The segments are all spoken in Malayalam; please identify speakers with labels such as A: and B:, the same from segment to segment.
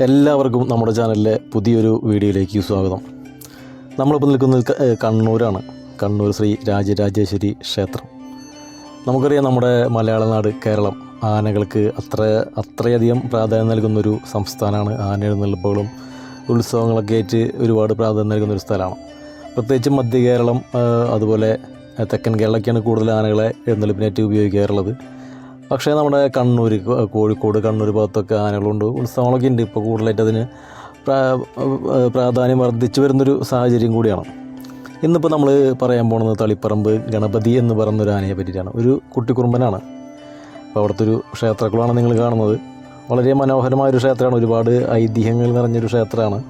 A: എല്ലാവർക്കും നമ്മുടെ ചാനലിലെ പുതിയൊരു വീഡിയോയിലേക്ക് സ്വാഗതം. നമ്മളിപ്പോൾ നിൽക്കുന്നത് കണ്ണൂരാണ്. കണ്ണൂർ ശ്രീ രാജരാജേശ്വരി ക്ഷേത്രം. നമുക്കറിയാം നമ്മുടെ മലയാള നാട് കേരളം. ആനകൾക്ക് അത്ര അത്രയധികം പ്രാധാന്യം നൽകുന്നൊരു സംസ്ഥാനമാണ്. ആന എഴുന്നള്ളിപ്പുകളും ഉത്സവങ്ങളൊക്കെ ആയിട്ട് ഒരുപാട് പ്രാധാന്യം നൽകുന്ന ഒരു സ്ഥലമാണ്. പ്രത്യേകിച്ച് മധ്യ കേരളം അതുപോലെ തെക്കൻ കേരളമൊക്കെയാണ് കൂടുതൽ ആനകളെ എഴുന്നള്ളിപ്പിനായിട്ട് ഉപയോഗിക്കാറുള്ളത്. പക്ഷേ നമ്മുടെ കണ്ണൂർ കോഴിക്കോട് കണ്ണൂർ ഭാഗത്തൊക്കെ ആനകളുണ്ട്. ഉത്സവങ്ങളൊക്കെ ഉണ്ട്. ഇപ്പോൾ കൂടുതലായിട്ട് അതിന് പ്രാധാന്യം വർദ്ധിച്ചു വരുന്നൊരു സാഹചര്യം കൂടിയാണ്. ഇന്നിപ്പോൾ നമ്മൾ പറയാൻ പോകുന്നത് തളിപ്പറമ്പ് ഗണപതി എന്ന് പറയുന്ന ഒരു ആനയെ പറ്റിയിട്ടാണ്. ഒരു കുട്ടിക്കുറുമ്പനാണ്. അപ്പോൾ അവിടുത്തെ ഒരു ക്ഷേത്രക്കുളമാണ് നിങ്ങൾ കാണുന്നത്. വളരെ മനോഹരമായൊരു ക്ഷേത്രമാണ്. ഒരുപാട് ഐതിഹ്യങ്ങൾ നിറഞ്ഞൊരു ക്ഷേത്രമാണ്.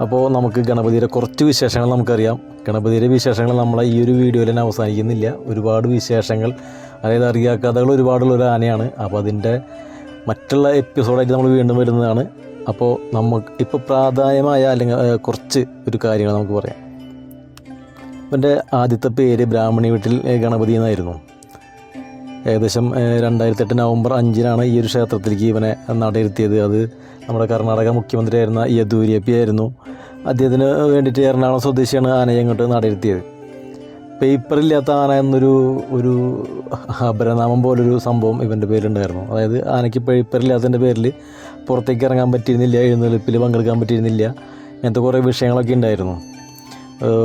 A: അപ്പോൾ നമുക്ക് ഗണപതിയുടെ കുറച്ച് വിശേഷങ്ങൾ നമുക്കറിയാം. ഗണപതിയുടെ വിശേഷങ്ങൾ നമ്മളെ ഈ ഒരു വീഡിയോയിൽ തന്നെ അവസാനിക്കുന്നില്ല. ഒരുപാട് വിശേഷങ്ങൾ അതായത് അറിയാ കഥകൾ ഒരുപാടുള്ള ഒരു ആനയാണ്. അപ്പോൾ അതിന്റെ മറ്റുള്ള എപ്പിസോഡായിട്ട് നമ്മൾ വീണ്ടും വരുന്നതാണ്. അപ്പോൾ നമുക്ക് ഇപ്പോൾ പ്രാധാന്യമായ അല്ലെങ്കിൽ കുറച്ച് ഒരു കാര്യങ്ങൾ നമുക്ക് പറയാം. അവന്റെ ആദ്യത്തെ പേര് ബ്രാഹ്മണി വീട്ടിൽ ഗണപതി എന്നായിരുന്നു. ഏകദേശം രണ്ടായിരത്തെട്ട് നവംബർ അഞ്ചിനാണ് ഈ ഒരു ക്ഷേത്രത്തിലേക്ക് ഇവനെ നടയിരുത്തിയത്. അത് നമ്മുടെ കർണാടക മുഖ്യമന്ത്രിയായിരുന്ന യെദ്യൂരപ്പി ആയിരുന്നു. അദ്ദേഹത്തിന് വേണ്ടിയിട്ട് എറണാകുളം സ്വദേശിയാണ് ആനയെ ഇങ്ങോട്ട് നടയിരുത്തിയത് പേപ്പറില്ലാത്ത ആന എന്നൊരു ഒരു അപരനാമം പോലൊരു സംഭവം ഇവന്റെ പേരുണ്ടായിരുന്നു അതായത് ആനയ്ക്ക് പേപ്പറില്ലാത്തതിന്റെ പേരിൽ പുറത്തേക്ക് ഇറങ്ങാൻ പറ്റിയിരുന്നില്ല എഴുന്നള്ളിപ്പിൽ പങ്കെടുക്കാൻ പറ്റിയിരുന്നില്ല അങ്ങനത്തെ കുറേ വിഷയങ്ങളൊക്കെ ഉണ്ടായിരുന്നു.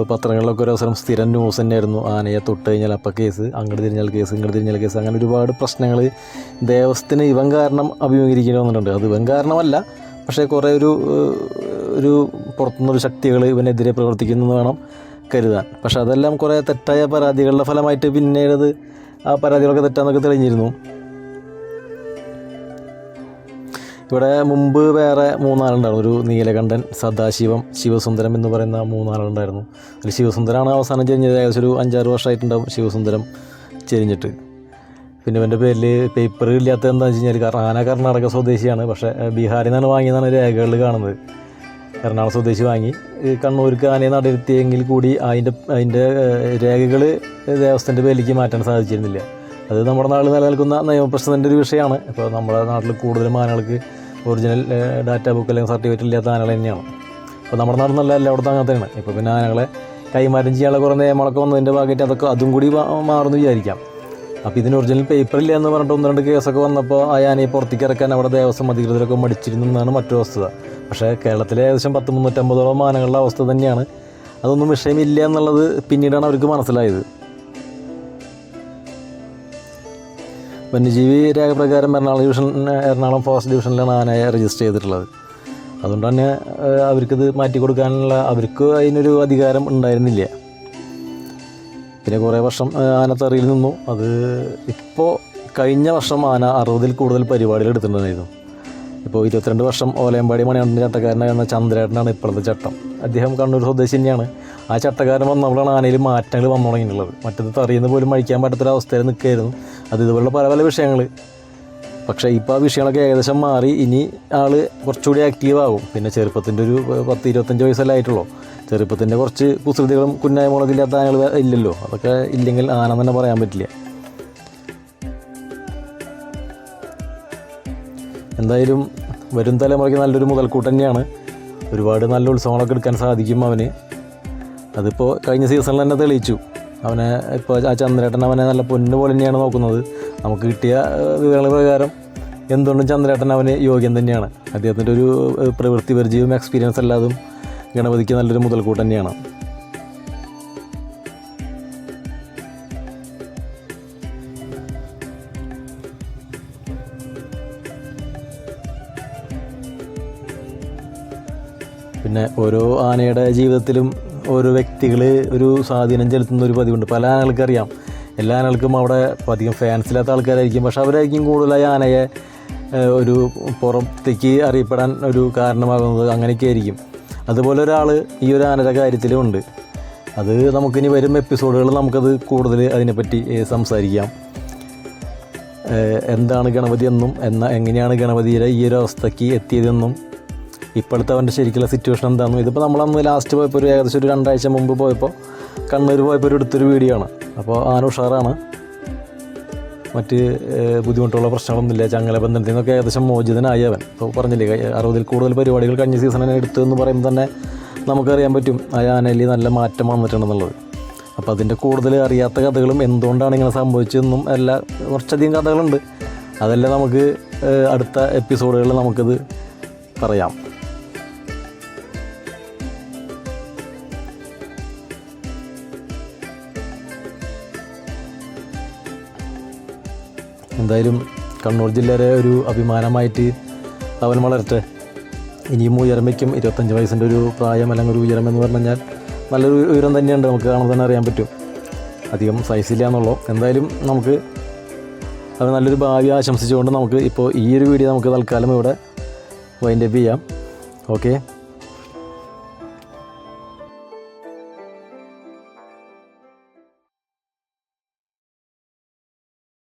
A: പത്രങ്ങളിലൊക്കെ ഒരു അവസരം സ്ഥിരം ന്യൂസ് തന്നെയായിരുന്നു. ആനയെ തൊട്ട് കഴിഞ്ഞാൽ അപ്പം കേസ് അങ്ങോട്ട് തിരിഞ്ഞാൽ കേസ് ഇങ്ങോട്ട് തിരിഞ്ഞാൽ കേസ് അങ്ങനെ ഒരുപാട് പ്രശ്നങ്ങൾ ദേവസ്ഥത്തിന് ഇവൻ കാരണം അഭിമുഖീകരിക്കേണ്ടി വന്നിട്ടുണ്ട്. അത് ഇവൻ കാരണമല്ല പക്ഷേ കുറേ ഒരു ഒരു പുറത്തുനിന്നൊരു ശക്തികൾ ഇവനെതിരെ പ്രവർത്തിക്കുന്നു എന്ന് വേണം കരുതാൻ. പക്ഷെ അതെല്ലാം കുറേ തെറ്റായ പരാതികളുടെ ഫലമായിട്ട് പിന്നീട് ആ പരാതികളൊക്കെ തെറ്റാന്നൊക്കെ തെളിഞ്ഞിരുന്നു. ഇവിടെ മുമ്പ് വേറെ മൂന്നാളുണ്ടായിരുന്നു. ഒരു നീലകണ്ഠൻ സദാശിവം ശിവസുന്ദരം എന്ന് പറയുന്ന മൂന്നാളുണ്ടായിരുന്നു. അതിൽ ശിവസുന്ദരമാണ് അവസാനം ചെരിഞ്ഞത്. ഏകദേശം ഒരു അഞ്ചാറ് വർഷമായിട്ടുണ്ടാവും ശിവസുന്ദരം ചെരിഞ്ഞിട്ട്. പിന്നെ ഇവന്റെ പേരിൽ പേപ്പർ ഇല്ലാത്ത എന്താണെന്ന് വെച്ച് കഴിഞ്ഞാൽ കാരണം ആന കർണാടക സ്വദേശിയാണ്. പക്ഷേ ബീഹാറിൽ നിന്നാണ് വാങ്ങിയതാണ് രേഖകളിൽ കാണുന്നത്. എറണാകുളം സ്വദേശി വാങ്ങി. കണ്ണൂർക്ക് ആനയെ നടത്തിയെങ്കിൽ കൂടി അതിന്റെ അതിന്റെ രേഖകൾ ദേവസ്ഥന്റെ പേരിലേക്ക് മാറ്റാൻ സാധിച്ചിരുന്നില്ല. അത് നമ്മുടെ നാട്ടിൽ നിലനിൽക്കുന്ന നിയമപ്രശ്നത്തിന്റെ ഒരു വിഷയമാണ്. ഇപ്പോൾ നമ്മുടെ നാട്ടിൽ കൂടുതലും ആനകൾക്ക് ഒറിജിനൽ ഡാറ്റ ബുക്ക് അല്ലെങ്കിൽ സർട്ടിഫിക്കറ്റ് ഇല്ലാത്ത ആനകൾ തന്നെയാണ്. അപ്പോൾ നമ്മുടെ നാട്ടിൽ നല്ല എല്ലായിടത്തും അങ്ങനെ തന്നെയാണ്. ഇപ്പോൾ പിന്നെ ആനകളെ കൈമാറ്റം ചെയ്യാനുള്ള കുറേ നിയമങ്ങളൊക്കെ വന്നതിന്റെ ഭാഗമായിട്ട് അതൊക്കെ അതും കൂടി മാറുമെന്ന് വിചാരിക്കാം. അപ്പോൾ ഇതിന് ഒറിജിനൽ പേപ്പർ ഇല്ല എന്ന് പറഞ്ഞിട്ട് ഒന്ന് രണ്ട് കേസൊക്കെ വന്നപ്പോൾ ആ ആനയെ പുറത്തേക്ക് ഇറക്കാൻ അവിടെ ദേവസ്വം അധികൃതരൊക്കെ മടിച്ചിരുന്നു എന്നാണ് മറ്റു വസ്തുത. പക്ഷേ കേരളത്തിലെ ഏകദേശം പത്ത് മുന്നൂറ്റമ്പതോളം ആനകളുടെ അവസ്ഥ തന്നെയാണ്. അതൊന്നും വിഷയമില്ല എന്നുള്ളത് പിന്നീടാണ് അവർക്ക് മനസ്സിലായത്. വന്യജീവി രേഖപ്രകാരം എറണാകുളം ഡിവിഷൻ എറണാകുളം ഫോറസ്റ്റ് ഡിവിഷനിലാണ് ആനയെ രജിസ്റ്റർ ചെയ്തിട്ടുള്ളത്. അതുകൊണ്ട് തന്നെ അവർക്കിത് മാറ്റി കൊടുക്കാനുള്ള അവർക്ക് അതിനൊരു അധികാരം ഉണ്ടായിരുന്നില്ല. പിന്നെ കുറേ വർഷം ഏഹ്, ആന തറയിൽ നിന്നു. അത് ഇപ്പോൾ കഴിഞ്ഞ വർഷം ആന അറുപതിൽ കൂടുതൽ പരിപാടികൾ എടുത്തിട്ടുണ്ടായിരുന്നു. ഇപ്പോൾ ഇരുപത്തിരണ്ട് വർഷം ഓലയമ്പാടി മണികണ്ഠൻ ചട്ടക്കാരനായിരുന്ന ചന്ദ്രേട്ടനാണ് ഇപ്പോഴത്തെ ചട്ടം. അദ്ദേഹം കണ്ണൂർ സ്വദേശി തന്നെയാണ്. ആ ചട്ടക്കാരൻ വന്നപ്പോഴാണ് ആനയിൽ മാറ്റങ്ങൾ വന്നു തുടങ്ങിയിട്ടുള്ളത് മറ്റത് തറിയുന്ന പോലും മഴിക്കാൻ പറ്റാത്തൊരവസ്ഥയിൽ നിൽക്കുകയായിരുന്നു. അത് ഇതുപോലുള്ള പല പല വിഷയങ്ങൾ. പക്ഷേ ഇപ്പോൾ ആ വിഷയങ്ങളൊക്കെ ഏകദേശം മാറി. ഇനി ആൾ കുറച്ചുകൂടി ആക്റ്റീവ് ആകും പിന്നെ ചെറുപ്പത്തിന്റെ ഒരു പത്ത് ഇരുപത്തഞ്ച് വയസ്സല്ലേ ആയിട്ടുള്ളൂ. ചെറുപ്പത്തിന്റെ കുറച്ച് കുസൃതികളും കുന്നായ്മകളൊക്കെ ആനകൾ ഇല്ലല്ലോ. അതൊക്കെ ഇല്ലെങ്കിൽ ആന തന്നെ പറയാൻ പറ്റില്ല. എന്തായാലും വരും തലമുറയ്ക്ക് നല്ലൊരു മുതൽക്കൂട്ട് തന്നെയാണ്. ഒരുപാട് നല്ല ഉത്സവങ്ങളൊക്കെ എടുക്കാൻ സാധിക്കും അവന്. അതിപ്പോൾ കഴിഞ്ഞ സീസണിൽ തന്നെ തെളിയിച്ചു. അവനെ ഇപ്പോൾ ആ ചന്ദ്രേട്ടൻ അവനെ നല്ല പൊന്നു പോലെ തന്നെയാണ് നോക്കുന്നത്. നമുക്ക് കിട്ടിയ വിവരങ്ങൾ പ്രകാരം എന്തുകൊണ്ടും ചന്ദ്രേട്ടൻ അവന് യോഗ്യം തന്നെയാണ്. അദ്ദേഹത്തിന്റെ ഒരു പ്രവൃത്തി പരിചയവും എക്സ്പീരിയൻസ് അല്ലാതും ഗണപതിക്ക് നല്ലൊരു മുതൽക്കൂട്ട് തന്നെയാണ്. പിന്നെ ഓരോ ആനയുടെ ജീവിതത്തിലും ഓരോ വ്യക്തികൾ ഒരു സ്വാധീനം ചെലുത്തുന്ന ഒരു പതിവുണ്ട്. പല ആനകൾക്കറിയാം എല്ലാ ആനകൾക്കും അവിടെ അധികം ഫാൻസ് ഇല്ലാത്ത ആൾക്കാരായിരിക്കും. പക്ഷെ അവരായിരിക്കും കൂടുതലായി ആനയെ ഒരു പുറത്തേക്ക് അറിയപ്പെടാൻ ഒരു കാരണമാകുന്നത് അങ്ങനെയൊക്കെ ആയിരിക്കും അതുപോലെ ഒരാൾ ഈ ഒരു ആനയുടെ കാര്യത്തിലുമുണ്ട് അത് നമുക്കിനി വരും എപ്പിസോഡുകൾ നമുക്കത് കൂടുതൽ അതിനെപ്പറ്റി സംസാരിക്കാം. എന്താണ് ഗണപതി എന്നും എന്ന എങ്ങനെയാണ് ഗണപതിയുടെ ഈ ഒരു അവസ്ഥയ്ക്ക് എത്തിയതെന്നും ഇപ്പോഴത്തെ അവന്റെ ശരിക്കുള്ള സിറ്റുവേഷൻ എന്താണെന്ന് ഇതിപ്പോൾ നമ്മളന്ന് ലാസ്റ്റ് പോയപ്പോൾ ഒരു ഏകദേശം ഒരു രണ്ടാഴ്ച മുമ്പ് പോയപ്പോൾ കണ്ണൂർ പോയപ്പോൾ ഒരു എടുത്തൊരു വീഡിയോ ആണ്. അപ്പോൾ ആന ഉഷാറാണ്. മറ്റ് ബുദ്ധിമുട്ടുള്ള പ്രശ്നങ്ങളൊന്നുമില്ല. ചങ്ങല ബന്ധനത്തിൽ നിന്നൊക്കെ ഏകദേശം മോചിതനായി അവൻ. ഇപ്പോൾ പറഞ്ഞില്ലേ അറുപതിൽ കൂടുതൽ പരിപാടികൾ കഴിഞ്ഞ സീസണിനെ എടുത്തു എന്ന് പറയുമ്പോൾ തന്നെ നമുക്കറിയാൻ പറ്റും ആ ആനയിൽ നല്ല മാറ്റം വന്നിട്ടുണ്ടെന്നുള്ളത്. അപ്പോൾ അതിന്റെ കൂടുതൽ അറിയാത്ത കഥകളും എന്തുകൊണ്ടാണ് ഇങ്ങനെ സംഭവിച്ചതെന്നും എല്ലാം കുറച്ചധികം കഥകളുണ്ട്. അതെല്ലാം നമുക്ക് അടുത്ത എപ്പിസോഡുകളിൽ നമുക്കത് പറയാം. എന്തായാലും കണ്ണൂർ ജില്ലയിലെ ഒരു അഭിമാനമായിട്ട് അവൻ വളരട്ടെ. ഇനിയും ഉയരം വയ്ക്കും ഇരുപത്തഞ്ച് വയസ്സിന്റെ ഒരു പ്രായം അല്ലെങ്കിൽ ഒരു ഉയരം എന്ന് പറഞ്ഞു നല്ലൊരു ഉയരം തന്നെയുണ്ട് നമുക്ക് കാണുമ്പോൾ തന്നെ അറിയാൻ പറ്റും. അധികം സൈസില്ല എന്നുള്ളൂ. എന്തായാലും നമുക്ക് അത് നല്ലൊരു ഭാവി ആശംസിച്ചുകൊണ്ട് നമുക്ക് ഇപ്പോൾ ഈ ഒരു വീഡിയോ നമുക്ക് തൽക്കാലം ഇവിടെ വൈൻഡപ്പ് ചെയ്യാം. ഓക്കെ